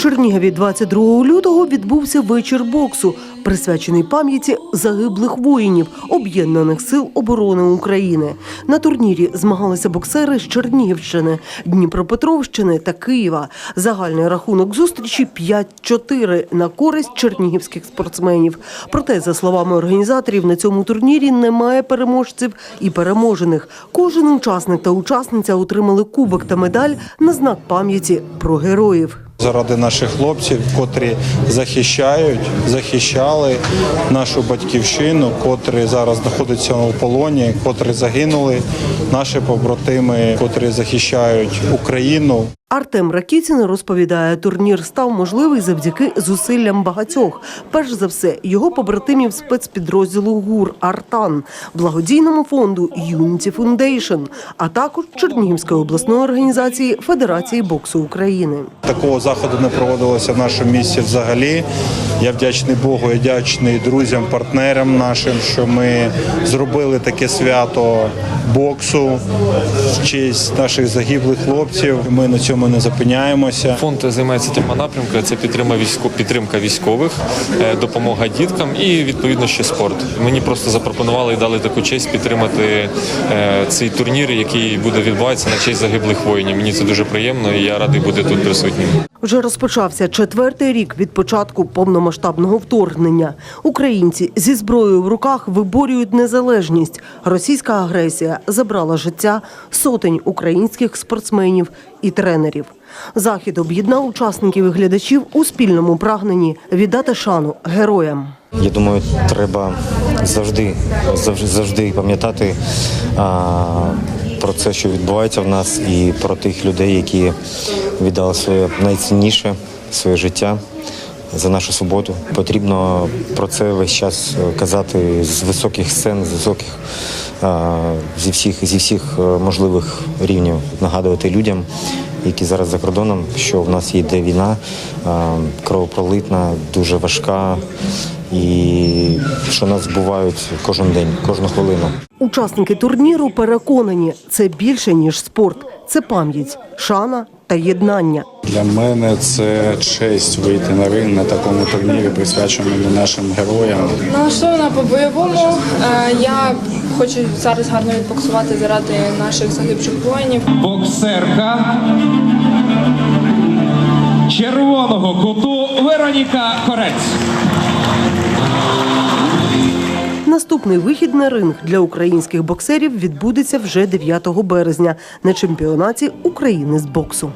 Чернігові 22 лютого відбувся вечір боксу, присвячений пам'яті загиблих воїнів Об'єднаних сил оборони України. На турнірі змагалися боксери з Чернігівщини, Дніпропетровщини та Києва. Загальний рахунок зустрічі 5-4 на користь чернігівських спортсменів. Проте, за словами організаторів, на цьому турнірі немає переможців і переможених. Кожен учасник та учасниця отримали кубок та медаль на знак пам'яті про героїв. Заради наших хлопців, котрі захищають, захищали нашу батьківщину, котрі зараз знаходяться у полоні, котрі загинули, наші побратими, котрі захищають Україну. Артем Ракіцін розповідає, турнір став можливий завдяки зусиллям багатьох. Перш за все, його побратимів спецпідрозділу ГУР Артан, благодійному фонду Unity Foundation, а також Чернігівської обласної організації Федерації боксу України. Такого заходу не проводилося в нашому місті взагалі. Я вдячний Богу, і вдячний друзям, партнерам нашим, що ми зробили таке свято боксу в честь наших загиблих хлопців. Ми на цьому не зупиняємося. Фонд займається трьома напрямками: це підтримка військових, е, допомога діткам і відповідно ще спорт. Мені просто запропонували і дали таку честь підтримати е, цей турнір, який буде відбуватися на честь загиблих воїнів. Мені це дуже приємно, і я радий бути тут присутнім. Вже розпочався четвертий рік від початку повномасштабного вторгнення. Українці зі зброєю в руках виборюють незалежність. Російська агресія забрала життя сотень українських спортсменів і тренерів. Захід об'єднав учасників і глядачів у спільному прагненні віддати шану героям. Я думаю, треба завжди, завжди, завжди пам'ятати про це, що відбувається в нас, і про тих людей, які віддали своє найцінніше, своє життя за нашу свободу. Потрібно про це весь час казати з високих сцен, з високих зі всіх зі всіх е, можливих рівнів, нагадувати людям. Які зараз за кордоном, що в нас йде війна кровопролитна, дуже важка, і що нас збувають кожен день, кожну хвилину. Учасники турніру переконані, це більше ніж спорт, це пам'ять, шана та єднання. Для мене це честь вийти на ринг на такому турнірі, присвяченому нашим героям. Налаштована по-бойовому. Е, Я хочу зараз гарно відбоксувати заради наших загибших воїнів. боксерка червоного куту Вероніка Корець. Наступний вихід на ринг для українських боксерів відбудеться вже 9 березня на чемпіонаті України з боксу.